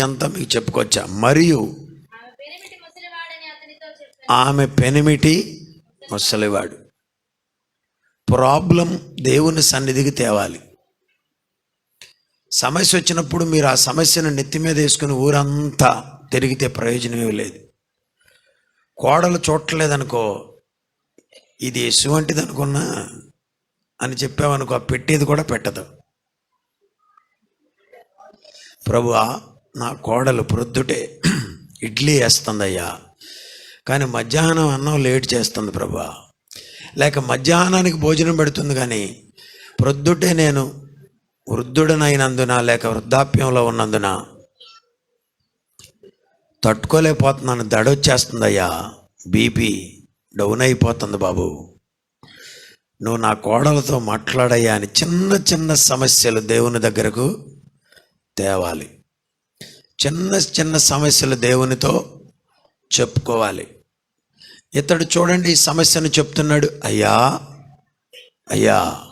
అంతా మీకు చెప్పుకోవచ్చా మరియు ఆమె పెనిమిటి ముసలివాడు. ప్రాబ్లం దేవుని సన్నిధికి తేవాలి. సమస్య వచ్చినప్పుడు మీరు ఆ సమస్యను నెత్తి మీద వేసుకుని ఊరంతా తిరిగితే ప్రయోజనమే లేదు. కోడలు చూడలేదనుకో ఇది ఎసువంటిది అనుకున్నా అని చెప్పామనుకో పెట్టేది కూడా పెట్టదు. ప్రభువా నా కోడలు ప్రొద్దుటే ఇడ్లీ వేస్తుందయ్యా. కానీ మధ్యాహ్నం అన్నం లేట్ చేస్తుంది ప్రభా. లేక మధ్యాహ్నానికి భోజనం పెడుతుంది కానీ ప్రొద్దుటే నేను వృద్ధుడనైనందున లేక వృద్ధాప్యంలో ఉన్నందున తట్టుకోలేకపోతున్నాను దడొచ్చేస్తుందయ్యా. బీపీ డౌన్ అయిపోతుంది బాబు. నువ్వు నా కోడలతో మాట్లాడయ్యా అని చిన్న చిన్న సమస్యలు దేవుని దగ్గరకు తేవాలి. చిన్న చిన్న సమస్యలు దేవునితో చెప్పుకోవాలి. ఇతడు చూడండి ఈ సమస్యను చెప్తున్నాడు అయ్యా అయ్యా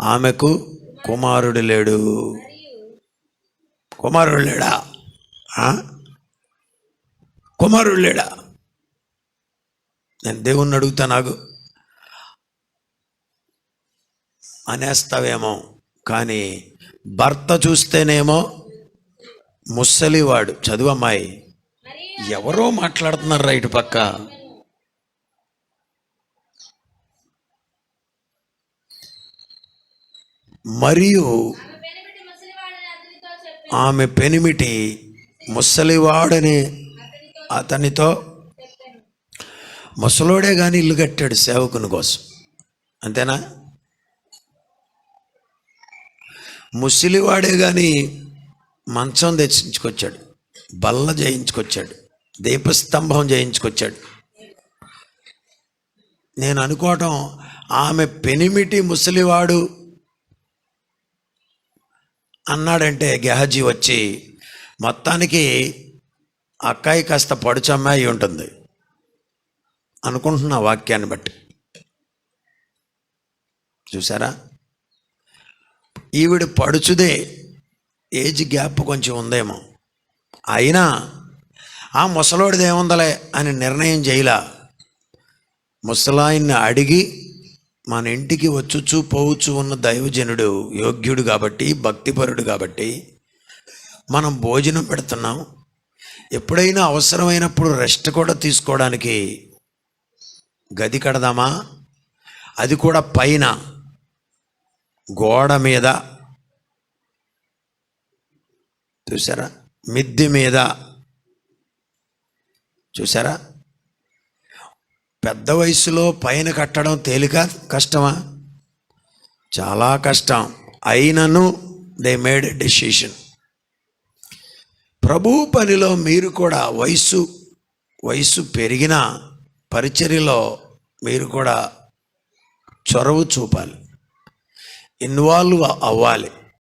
ఆమెకు కుమారుడు లేడు. కుమారుడు లేడా? కుమారుడు లేడా? నేను దేవుణ్ణి అడుగుతా నాకు అనేస్తావేమో కానీ భర్త చూస్తేనేమో ముసలివాడు చదువు అమ్మాయి. ఎవరో మాట్లాడుతున్నారు రైట్ పక్క. మరియు ఆమె పెనిమిటి ముసలివాడని అతనితో పెనిమిటి ముసలివాడని అతనితో ముసలోడే కానీ ఇల్లు కట్టాడు సేవకుని కోసం. అంతేనా? ముసలివాడే కానీ మంచం తెచ్చించుకొచ్చాడు బల్ల జయించుకొచ్చాడు. దీపస్తంభం చేయించుకొచ్చాడు నేను అనుకోవటం ఆమె పెనిమిటి ముసలివాడు అన్నాడంటే గెహజీ వచ్చి మొత్తానికి అక్కాయి కాస్త పడుచమ్మాయి ఉంటుంది. అనుకుంటున్నా వాక్యాన్ని బట్టి. చూసారా ఈవిడ పడుచుదే ఏజ్ గ్యాప్ కొంచెం ఉందేమో. అయినా ఆ ముసలోడిది ఏముందలే అని నిర్ణయం చేయలా. ముసలాయిన్ని అడిగి మన ఇంటికి వచ్చుచు పోవచ్చు ఉన్న దైవజనుడు యోగ్యుడు కాబట్టి భక్తిపరుడు కాబట్టి మనం భోజనం పెడుతున్నాం. ఎప్పుడైనా అవసరమైనప్పుడు రెస్ట్ కూడా తీసుకోవడానికి గది కడదామా? అది కూడా పైన గోడ మీద చూసారా మిద్దె మీద. చూసారా పెద్ద వయసులో పైన కట్టడం తేలిక కష్టమా? చాలా కష్టం. అయినను దే మేడ్ డెసిషన్ ప్రభు పనిలో మీరు కూడా వయసు వయసు పెరిగిన పరిచర్యలో మీరు కూడా చొరవ చూపాలి. ఇన్వాల్వ్ అవ్వాలి.